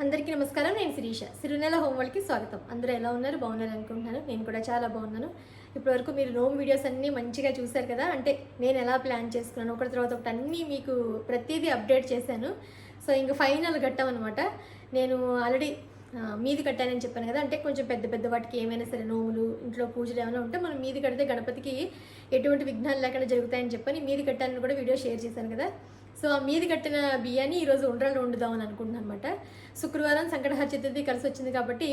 అందరికీ నమస్కారం. నేను శిరీష. సిరునెల హోంవర్క్కి స్వాగతం. అందరూ ఎలా ఉన్నారు? బాగున్నారు అనుకుంటున్నాను. నేను కూడా చాలా బాగున్నాను. ఇప్పటివరకు మీరు రోమ్ వీడియోస్ అన్నీ మంచిగా చూశారు కదా? అంటే నేను ఎలా ప్లాన్ చేసుకున్నాను? ఒకటి తర్వాత ఒకటి అన్నీ మీకు ప్రతిదీ అప్డేట్ చేశాను. సో ఇంక ఫైనల్ ఘట్టం అనమాట నేను ఆల్రెడీ మీది కట్టానని చెప్పాను కదా? అంటే కొంచెం పెద్ద పెద్ద వాటికి ఏమైనా సరే నోములు ఇంట్లో పూజలు ఏమైనా ఉంటే మనం మీది కడితే గణపతికి ఎటువంటి విఘ్నాలు లేకుండా జరుగుతాయని చెప్పని మీది కట్టానని కూడా వీడియో షేర్ చేశాను కదా? సో ఆ మీది కట్టిన బియ్యాన్ని ఈరోజు ఉండ్రాలు వండుదామని అనుకుంటున్నాను అనమాట శుక్రవారం సంకటహర చతుర్థి కలిసి వచ్చింది కాబట్టి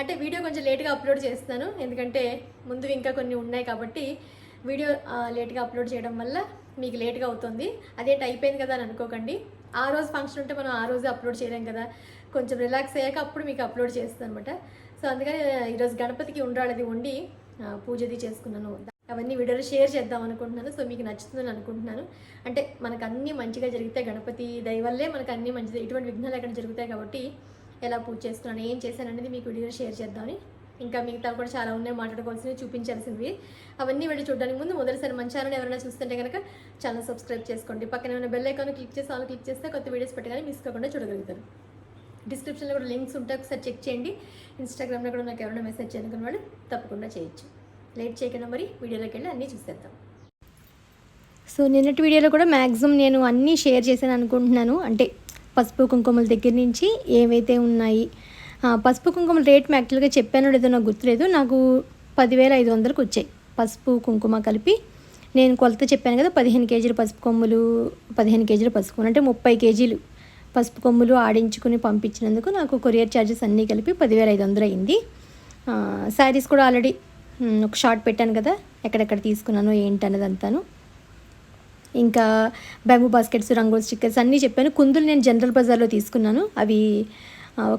అంటే వీడియో కొంచెం లేట్గా అప్లోడ్ చేస్తున్నాను ఎందుకంటే ముందు ఇంకా కొన్ని ఉన్నాయి కాబట్టి వీడియో లేట్గా అప్లోడ్ చేయడం వల్ల మీకు లేట్గా అవుతుంది. అదేంటి అయిపోయింది కదా అని అనుకోకండి. ఆ రోజు ఫంక్షన్ ఉంటే మనం ఆ రోజు అప్లోడ్ చేయలేం కదా. కొంచెం రిలాక్స్ అయ్యాక అప్పుడు మీకు అప్లోడ్ చేస్తాను అనమాట సో అందుకని ఈరోజు గణపతికి ఉండ్రాళ్ళది ఉండి పూజది చేసుకున్నాను. అవన్నీ వీడియోలో షేర్ చేద్దాం అనుకుంటున్నాను. సో మీకు నచ్చుతుందని అనుకుంటున్నాను. అంటే మనకు అన్నీ మంచిగా జరిగితే గణపతి దయ వల్లే మనకు అన్నీ మంచిది. ఎటువంటి విఘ్నాలు ఎక్కడ జరుగుతాయి కాబట్టి ఎలా పూజ చేసుకున్నాను ఏం చేశాను అనేది మీకు వీడియోలో షేర్ చేద్దామని. ఇంకా మిగతా కూడా చాలా ఉన్నాయి మాట్లాడుకోవాల్సినవి చూపించాల్సినవి. అవన్నీ వెళ్ళి చూడడానికి ముందు మొదటిసారి మన ఛానల్ ఎవరైనా చూస్తుంటే కనుక ఛానల్ సబ్స్క్రైబ్ చేసుకోండి. పక్కన ఉన్న బెల్ ఐకాన్ క్లిక్ చేసి ఆల్ క్లిక్ చేస్తే కొత్త వీడియోస్ పెట్టగానే మిస్ కాకుండా చూడగలుగుతారు. డిస్క్రిప్షన్లో కూడా లింక్స్ ఉంటాయి. ఒకసారి చెక్ చేయండి. ఇన్స్టాగ్రామ్లో కూడా నాకు ఎవరైనా మెసేజ్ చేయాలనుకున్న వాళ్ళు తప్పకుండా చేయొచ్చు. లేట్ చేయకుండా మరి వీడియోలోకి వెళ్ళి అన్నీ చూసేద్దాం. సో నిన్నటి వీడియోలో కూడా మ్యాక్సిమం నేను అన్నీ షేర్ చేశాను అనుకుంటున్నాను. అంటే పసుపు కుంకుమల దగ్గర నుంచి ఏవైతే ఉన్నాయి పసుపు కుంకుమల రేట్ యాక్చువల్గా చెప్పానో లేదో నాకు గుర్తులేదు. నాకు పదివేల ఐదు వందలకు వచ్చాయి పసుపు కుంకుమ కలిపి. నేను కొలత చెప్పాను కదా పదిహేను కేజీలు పసుపు కొమ్ములు పదిహేను కేజీలు పసుపు అంటే ముప్పై కేజీలు పసుపు కొమ్ములు ఆడించుకుని పంపించినందుకు నాకు కొరియర్ ఛార్జెస్ అన్నీ కలిపి పదివేల ఐదు వందలు అయింది శారీస్ కూడా ఆల్రెడీ ఒక షార్ట్ పెట్టాను కదా ఎక్కడెక్కడ తీసుకున్నాను ఏంటనేది అంతాను ఇంకా బ్యాంబూ బాస్కెట్స్ రంగోల్ స్టిక్కర్స్ అన్నీ చెప్పాను. కుందులు నేను జనరల్ బజార్లో తీసుకున్నాను. అవి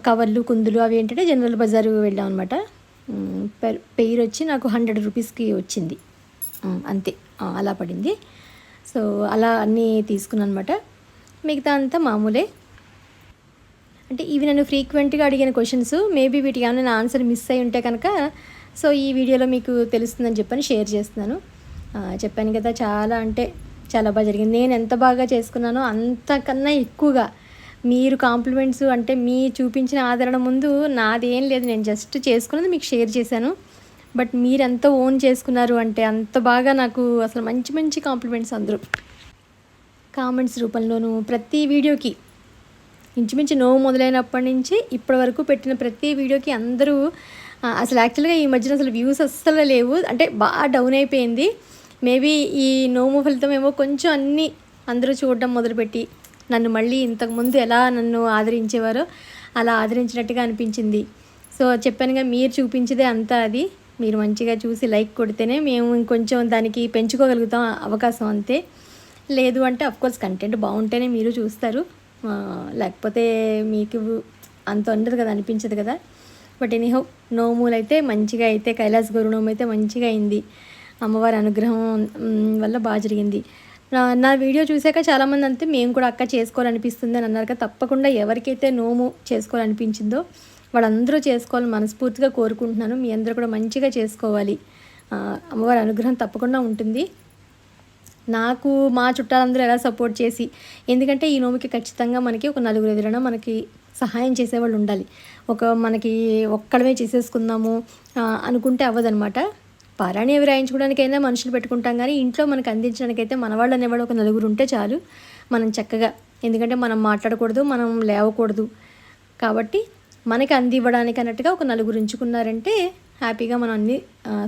కవర్లు కుందులు అవి ఏంటంటే జనరల్ బజార్ వెళ్ళాం అనమాట పెయిర్ వచ్చి నాకు హండ్రెడ్ రూపీస్కి వచ్చింది. అంతే అలా పడింది. సో అలా అన్నీ తీసుకున్నాను అనమాట మిగతా అంతా మామూలే. అంటే ఇవి నన్ను ఫ్రీక్వెంట్గా అడిగిన క్వశ్చన్స్ మేబీ వీటికి ఏమైనా ఆన్సర్ మిస్ అయి ఉంటే కనుక సో ఈ వీడియోలో మీకు తెలుస్తుందని చెప్పని షేర్ చేస్తున్నాను. చెప్పాను కదా చాలా అంటే చాలా బాగా జరిగింది. నేను ఎంత బాగా చేసుకున్నానో అంతకన్నా ఎక్కువగా మీరు కాంప్లిమెంట్స్ అంటే మీ చూపించిన ఆదరణ ముందు నాదేం లేదు. నేను జస్ట్ చేసుకున్నది మీకు షేర్ చేశాను. బట్ మీరు ఎంత ఓన్ చేసుకున్నారు అంటే అంత బాగా నాకు అసలు మంచి మంచి కాంప్లిమెంట్స్ అందరూ. కామెంట్స్ రూపంలోనూ ప్రతి వీడియోకి ఇంచుమించు నోవు మొదలైనప్పటి నుంచి ఇప్పటి వరకు పెట్టిన ప్రతి వీడియోకి అందరూ అసలు యాక్చువల్గా ఈ మధ్యన అసలు వ్యూస్ అస్సలు లేవు. అంటే బాగా డౌన్ అయిపోయింది. మేబీ ఈ నోము ఫలితం ఏమో కొంచెం అన్నీ అందరూ చూడడం మొదలుపెట్టి నన్ను మళ్ళీ ఇంతకుముందు ఎలా నన్ను ఆదరించేవారో అలా ఆదరించినట్టుగా అనిపించింది. సో చెప్పానుగా మీరు చూపించేదే అంతా అది. మీరు మంచిగా చూసి లైక్ కొడితేనే మేము ఇంకొంచెం దానికి పెంచుకోగలుగుతాం అవకాశం అంతే. లేదు అంటే అఫ్కోర్స్ కంటెంట్ బాగుంటేనే మీరు చూస్తారు. లేకపోతే మీకు అంత ఉండదు కదా అనిపించదు కదా. బట్ ఎనీహౌ నోములు అయితే మంచిగా అయితే కైలాస్ గౌరు నోము అయితే మంచిగా అయింది. అమ్మవారి అనుగ్రహం వల్ల బాగా జరిగింది. నా వీడియో చూశాక చాలామంది అంతే మేము కూడా అక్క చేసుకోవాలనిపిస్తుంది అని అన్నారు కదా తప్పకుండా ఎవరికైతే నోము చేసుకోవాలనిపించిందో వాళ్ళందరూ చేసుకోవాలని మనస్ఫూర్తిగా కోరుకుంటున్నాను. మీ అందరూ కూడా మంచిగా చేసుకోవాలి. అమ్మవారి అనుగ్రహం తప్పకుండా ఉంటుంది. నాకు మా చుట్టాలందరూ ఎలా సపోర్ట్ చేసి ఎందుకంటే ఈ నోముకి ఖచ్చితంగా మనకి ఒక నలుగురు ఎదురైనా మనకి సహాయం చేసేవాళ్ళు ఉండాలి. ఒక మనకి ఒక్కడమే చేసేసుకుందాము అనుకుంటే అవ్వదనమాట పారాణి అవి రాయించుకోవడానికైనా మనుషులు పెట్టుకుంటాం కానీ ఇంట్లో మనకు అందించడానికైతే మన వాళ్ళు అనేవాళ్ళు ఒక నలుగురు ఉంటే చాలు మనం చక్కగా. ఎందుకంటే మనం మాట్లాడకూడదు మనం లేవకూడదు. కాబట్టి మనకి అందివ్వడానికి అన్నట్టుగా ఒక నలుగురు ఉంచుకున్నారంటే హ్యాపీగా మనం అన్నీ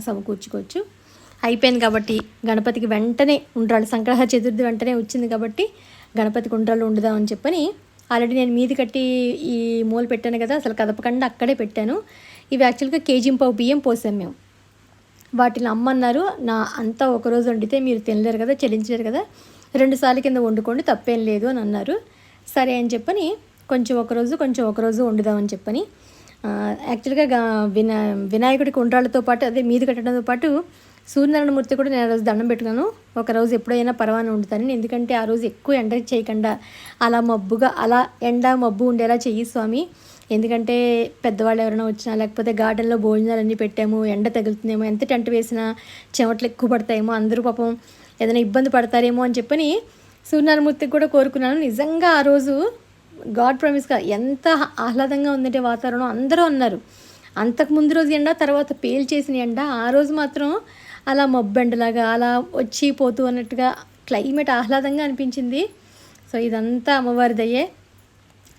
సమకూర్చుకోవచ్చు. అయిపోయింది కాబట్టి గణపతికి వెంటనే ఉండ్రాళ్ళు సంక్రహ చతుర్థి వెంటనే వచ్చింది కాబట్టి గణపతికి ఉండ్రాళ్ళు వండుదామని చెప్పని ఆల్రెడీ నేను మీది కట్టి ఈ మూల పెట్టాను కదా అసలు కదపకుండా అక్కడే పెట్టాను. ఇవి యాక్చువల్గా కేజీ పావు బియ్యం పోసాం మేము. వాటిని అమ్మన్నారు. నా అంతా ఒకరోజు వండితే మీరు తినలేరు కదా చెల్లించలేరు కదా. రెండు సార్లు కింద వండుకోండి తప్పేం లేదు అని అన్నారు. సరే అని చెప్పని కొంచెం ఒకరోజు కొంచెం ఒకరోజు వండుదామని చెప్పని యాక్చువల్గా వినా వినాయకుడికి ఉండ్రాళ్ళతో పాటు అదే మీది కట్టడంతో పాటు సూర్యనారాయణమూర్తి కూడా నేను ఆ రోజు దండం పెట్టుకున్నాను. ఒక రోజు ఎప్పుడైనా పర్వాన వండుతాను. ఎందుకంటే ఆ రోజు ఎక్కువ ఎండ చేయకుండా అలా మబ్బుగా అలా ఎండ మబ్బు ఉండేలా చెయ్యి స్వామి. ఎందుకంటే పెద్దవాళ్ళు ఎవరైనా వచ్చినా లేకపోతే గార్డెన్లో భోజనాలు అన్నీ పెట్టాము ఎండ తగులుతుందేమో ఎంత టెంట్ వేసినా చెమటలు ఎక్కువ పడతాయేమో అందరూ పాపం ఏదైనా ఇబ్బంది పడతారేమో అని చెప్పని సూర్యనారాయణమూర్తికి కూడా కోరుకున్నాను. నిజంగా ఆ రోజు గాడ్ ప్రామిస్గా ఎంత ఆహ్లాదంగా ఉందంటే వాతావరణం. అందరూ అన్నారు. అంతకు ముందు రోజు ఎండ తర్వాత పేల్ చేసిన ఎండ. ఆ రోజు మాత్రం అలా మబ్బెండలాగా అలా వచ్చి పోతూ అన్నట్టుగా క్లైమేట్ ఆహ్లాదంగా అనిపించింది. సో ఇదంతా అమ్మవారిదయ్యే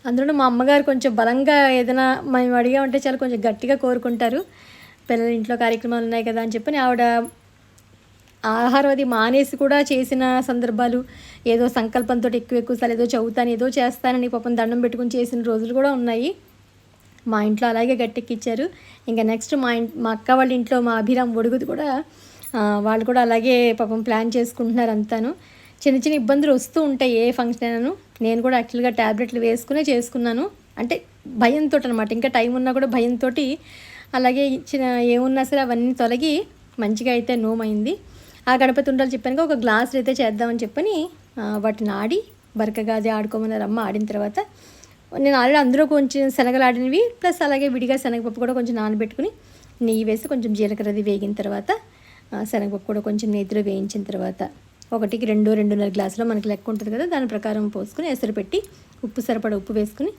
అందులో మా అమ్మగారు కొంచెం బలంగా ఏదైనా మేము అడిగా ఉంటే చాలా కొంచెం గట్టిగా కోరుకుంటారు. పిల్లల ఇంట్లో కార్యక్రమాలు ఉన్నాయి కదా అని చెప్పని ఆవిడ ఆహారం అది మానేసి కూడా చేసిన సందర్భాలు ఏదో సంకల్పంతో ఎక్కువ ఎక్కువ సార్లు ఏదో చదువుతాను ఏదో చేస్తానని పాపం దండం పెట్టుకుని చేసిన రోజులు కూడా ఉన్నాయి. మా ఇంట్లో అలాగే గట్టెక్కిచ్చారు. ఇంకా నెక్స్ట్ మా ఇం మా అక్క వాళ్ళ ఇంట్లో మా అభిరామ్ ఒడుగుది కూడా వాళ్ళు కూడా అలాగే పాపం ప్లాన్ చేసుకుంటున్నారు అంతాను. చిన్న చిన్న ఇబ్బందులు వస్తూ ఉంటాయి ఏ ఫంక్షన్ అయినాను. నేను కూడా యాక్చువల్గా ట్యాబ్లెట్లు వేసుకునే చేసుకున్నాను. అంటే భయంతో అనమాట ఇంకా టైం ఉన్నా కూడా భయంతో అలాగే చిన్న ఏమున్నా సరే అవన్నీ తొలగి మంచిగా అయితే నోమైంది ఆ గణపతి ఉండాలి చెప్పాను ఒక గ్లాసులు అయితే చేద్దామని చెప్పని వాటిని ఆడి బరకగా అది ఆడుకోమన్నారు అమ్మ ఆడిన తర్వాత నేను ఆల్రెడీ అందులో కొంచెం శనగలు ఆడినవి ప్లస్ అలాగే విడిగా శనగపప్పు కూడా కొంచెం నానబెట్టుకుని నెయ్యి వేసి కొంచెం జీలకర్ర అది వేగిన తర్వాత శనగపప్పు కూడా కొంచెం నేతిలో వేయించిన తర్వాత ఒకటికి రెండు రెండున్నర గ్లాసులో మనకి లెక్క ఉంటుంది కదా దాని ప్రకారం పోసుకుని ఎసరు పెట్టి ఉప్పు సరిపడ ఉప్పు వేసుకుని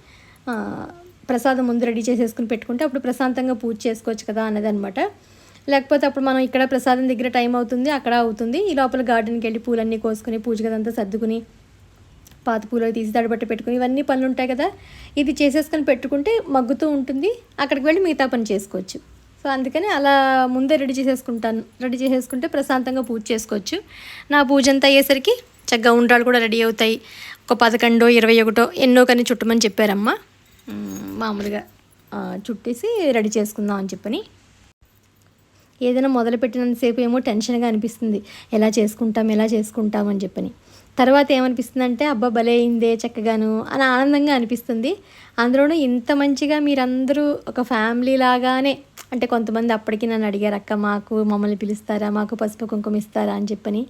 ప్రసాదం ముందు రెడీ చేసేసుకుని పెట్టుకుంటే అప్పుడు ప్రశాంతంగా పూజ చేసుకోవచ్చు కదా అన్నది అనమాట లేకపోతే అప్పుడు మనం ఇక్కడ ప్రసాదం దగ్గర టైం అవుతుంది అక్కడ అవుతుంది. ఈ లోపల గార్డెన్కి వెళ్ళి పూలన్నీ కోసుకుని పూజ గదంతా సర్దుకుని పాత పూలు తీసి తడబట్ట పెట్టుకుని ఇవన్నీ పనులు ఉంటాయి కదా. ఇది చేసేసుకొని పెట్టుకుంటే మగ్గుతూ ఉంటుంది అక్కడికి వెళ్ళి మిగతా పని చేసుకోవచ్చు. సో అందుకని అలా ముందే రెడీ చేసేసుకుంటాను. రెడీ చేసేసుకుంటే ప్రశాంతంగా పూజ చేసుకోవచ్చు. నా పూజ అంతా అయ్యేసరికి చక్కగా ఉండ్రాలు కూడా రెడీ అవుతాయి. ఒక పదకొండో ఇరవై ఒకటో ఎన్నో కానీ చుట్టమని చెప్పారమ్మా. మామూలుగా చుట్టేసి రెడీ చేసుకుందాం అని చెప్పని. ఏదైనా మొదలుపెట్టినంతసేపు ఏమో టెన్షన్గా అనిపిస్తుంది. ఎలా చేసుకుంటాం ఎలా చేసుకుంటాం అని చెప్పని. తర్వాత ఏమనిపిస్తుంది అంటే అబ్బా భలే అయిందే చక్కగాను అని ఆనందంగా అనిపిస్తుంది. అందులోనూ ఇంత మంచిగా మీరందరూ ఒక ఫ్యామిలీ లాగానే అంటే కొంతమంది అప్పటికి నన్ను అడిగారు అక్క మాకు మమ్మల్ని పిలుస్తారా? మాకు పసుపు కుంకుమ ఇస్తారా? అని చెప్పని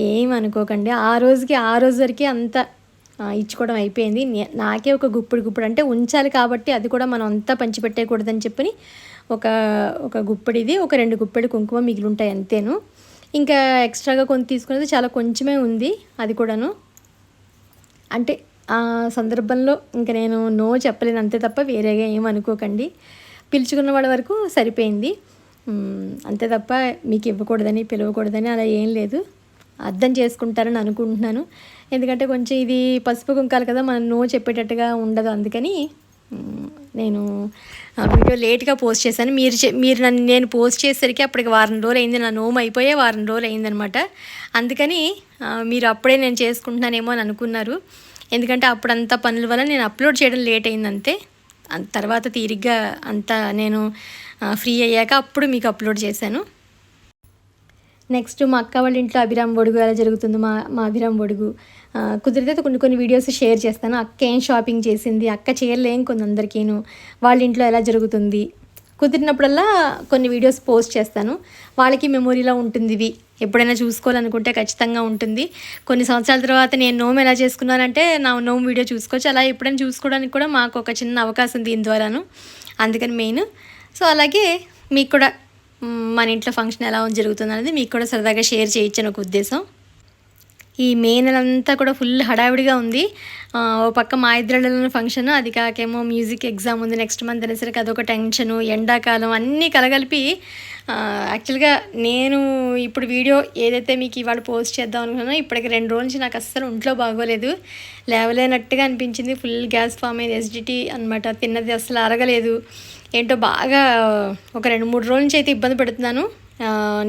ఏం అనుకోకండి. ఆ రోజుకి ఆ రోజు వరకే అంత ఇచ్చుకోవడం అయిపోయింది. నే- నాకే ఒక గుప్పుడు గుప్పుడు అంటే ఉంచాలి కాబట్టి అది కూడా మనం అంతా పంచిపెట్టేయకూడదని చెప్పని ఒక ఒక గుప్పడిది ఒక రెండు గుప్పెడు కుంకుమ మిగిలి ఉంటాయి అంతేను. ఇంకా ఎక్స్ట్రాగా కొంత తీసుకునేది చాలా కొంచెమే ఉంది అది కూడాను. అంటే ఆ సందర్భంలో ఇంకా నేను నో చెప్పలేను అంతే తప్ప వేరేగా ఏం అనుకోకండి. పిలుచుకున్న వాళ్ళ వరకు సరిపోయింది. అంతే తప్ప మీకు ఇవ్వకూడదని పిలవకూడదని అలా ఏం లేదు. అర్థం చేసుకుంటారని అనుకుంటున్నాను. ఎందుకంటే కొంచెం ఇది పసుపు కుంకాలు కదా మనం నో చెప్పేటట్టుగా ఉండదు. అందుకని నేను వీడియో లేట్గా పోస్ట్ చేశాను. మీరు మీరు నన్ను నేను పోస్ట్ చేసేసరికి అప్పటికి వారం రోజులు అయింది నా నోము అయిపోయే వారం రోజులు అయిందనమాట అందుకని మీరు అప్పుడే నేను చేసుకుంటున్నానేమో అని అనుకున్నారు. ఎందుకంటే అప్పుడంతా పనుల వల్ల నేను అప్లోడ్ చేయడం లేట్ అయింది అంతే తర్వాత తీరిగ్గా అంతా నేను ఫ్రీ అయ్యాక అప్పుడు మీకు అప్లోడ్ చేశాను. నెక్స్ట్ మా అక్క వాళ్ళ ఇంట్లో అభిరామ్ ఒడుగు ఎలా జరుగుతుంది మా మా అభిరామ్ ఒడుగు కుదిరితే కొన్ని కొన్ని వీడియోస్ షేర్ చేస్తాను. అక్క ఏం షాపింగ్ చేసింది? అక్క చేయలేం కొన్ని అందరికీను వాళ్ళ ఇంట్లో ఎలా జరుగుతుంది? కుదిరినప్పుడల్లా కొన్ని వీడియోస్ పోస్ట్ చేస్తాను. వాళ్ళకి మెమొరీలో ఉంటుంది ఇవి. ఎప్పుడైనా చూసుకోవాలనుకుంటే ఖచ్చితంగా ఉంటుంది. కొన్ని సంవత్సరాల తర్వాత నేను నోము ఎలా చేసుకున్నానంటే నా నోము వీడియో చూసుకోవచ్చు. అలా ఎప్పుడైనా చూసుకోవడానికి కూడా మాకు ఒక చిన్న అవకాశం దీని ద్వారాను. అందుకని మెయిన్. సో అలాగే మీకు కూడా మన ఇంట్లో ఫంక్షన్ ఎలా జరుగుతుంది అనేది మీకు కూడా సరదాగా షేర్ చేయొచ్చని ఒక ఉద్దేశం. ఈ మే నెలంతా కూడా ఫుల్ హడావిడిగా ఉంది. ఓ పక్క మా ఇద్దరిలో ఫంక్షన్ అది కాకేమో మ్యూజిక్ ఎగ్జామ్ ఉంది నెక్స్ట్ మంత్ అనేసరికి అదొక టెన్షను ఎండాకాలం అన్నీ కలగలిపి యాక్చువల్గా నేను ఇప్పుడు వీడియో ఏదైతే మీకు ఇవాళ పోస్ట్ చేద్దాం అనుకున్నానో ఇప్పటికి రెండు రోజుల నుంచి నాకు అస్సలు ఒంట్లో బాగోలేదు. లేవలేనట్టుగా అనిపించింది. ఫుల్ గ్యాస్ ఫామ్ అయింది ఎస్డిటీ అనమాట తిన్నది అస్సలు అరగలేదు. ఏంటో బాగా ఒక రెండు మూడు రోజుల నుంచి అయితే ఇబ్బంది పెడుతున్నాను.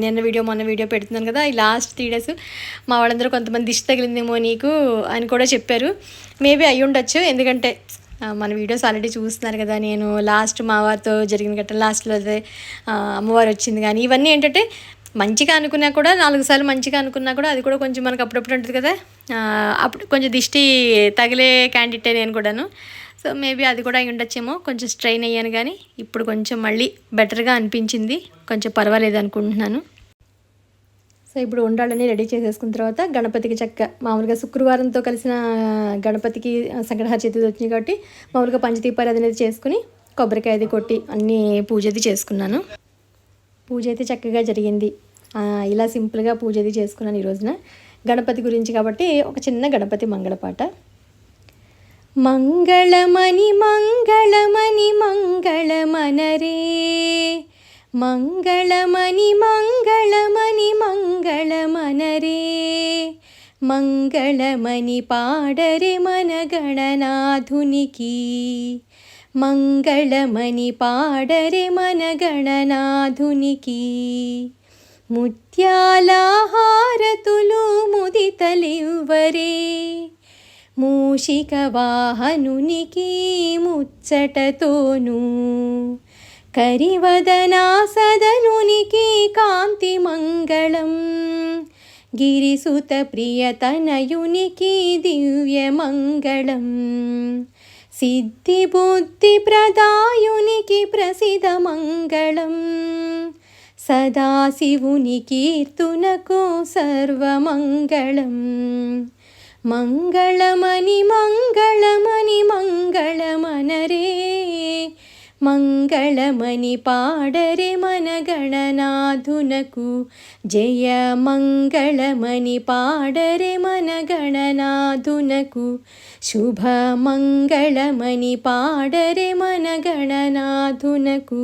నిన్న వీడియో మొన్న వీడియో పెడుతున్నాను కదా ఈ లాస్ట్ త్రీ డేస్ మా వాళ్ళందరూ కొంతమంది దిష్టి తగిలిందేమో నీకు అని కూడా చెప్పారు. మేబీ అయి ఉండొచ్చు ఎందుకంటే మన వీడియోస్ ఆల్రెడీ చూస్తున్నారు కదా నేను లాస్ట్ మా వారితో జరిగిన గట్ట లాస్ట్లో అదే అమ్మవారు వచ్చింది కానీ ఇవన్నీ ఏంటంటే మంచిగా అనుకున్నా కూడా నాలుగు సార్లు మంచిగా అనుకున్నా కూడా అది కూడా కొంచెం మనకు అప్పుడప్పుడు ఉంటుంది కదా. అప్పుడు కొంచెం దిష్టి తగిలే క్యాండిడేటే నేను కూడాను. సో మేబీ అది కూడా అయి ఉండొచ్చేమో. కొంచెం స్ట్రెయిన్ అయ్యాను కానీ ఇప్పుడు కొంచెం మళ్ళీ బెటర్గా అనిపించింది. కొంచెం పర్వాలేదు అనుకుంటున్నాను. సో ఇప్పుడు ఉండాలని రెడీ చేసేసుకున్న తర్వాత గణపతికి చక్క మామూలుగా శుక్రవారంతో కలిసిన గణపతికి సంగ్రహ చతుర్థి వచ్చింది కాబట్టి మామూలుగా పంచదీపాలు అది అనేది చేసుకుని కొబ్బరికాయ అది కొట్టి అన్నీ పూజ అది చేసుకున్నాను. పూజ అయితే చక్కగా జరిగింది. ఇలా సింపుల్గా పూజ అది చేసుకున్నాను ఈరోజున గణపతి గురించి కాబట్టి ఒక చిన్న గణపతి మంగళపాట మంగళమణి మంగళమణి మంగళమనరే. మంగళమణి మంగళమణి మంగళమనరే. మంగళమణి పాడరే మన గణనాధునికి మంగళమని పాడరే మనగణనాధునికి ముత్యాలహారతులు ముదితలివ్వరే. మూషిక వాహనునికి ముచ్చటతోను. కరివదనా సదనునికి కాంతి మంగళం గిరిసుత ప్రియతనయునికి దివ్య మంగళం సిద్ధి బుద్ధి ప్రదాయునికి ప్రసిద్ధ మంగళం సదాశివుని కీర్తునకు సర్వమంగళం మంగళమని మంగళమని మంగళమనరే మంగళమని పాడరే మన గణనాథునకు జయ మంగళమని పాడరే మన గణనాథునకు శుభ మంగళమని పాడరే మన గణనాథునకు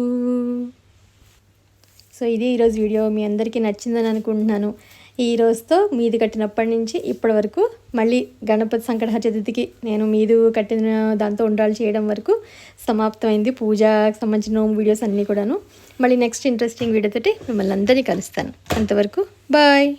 సో ఇది ఈరోజు వీడియో. మీ అందరికీ నచ్చిందని అనుకుంటున్నాను. ఈ రోజుతో మీది కట్టినప్పటి నుంచి ఇప్పటి వరకు మళ్ళీ గణపతి సంకట చతుర్థికి నేను మీదు కట్టిన దాంతో ఉండాలి చేయడం వరకు సమాప్తమైంది. పూజకు సంబంధించిన వీడియోస్ అన్నీ కూడాను. మళ్ళీ నెక్స్ట్ ఇంట్రెస్టింగ్ వీడియోతోటి మిమ్మల్ని అందరినీ కలుస్తాను. అంతవరకు బాయ్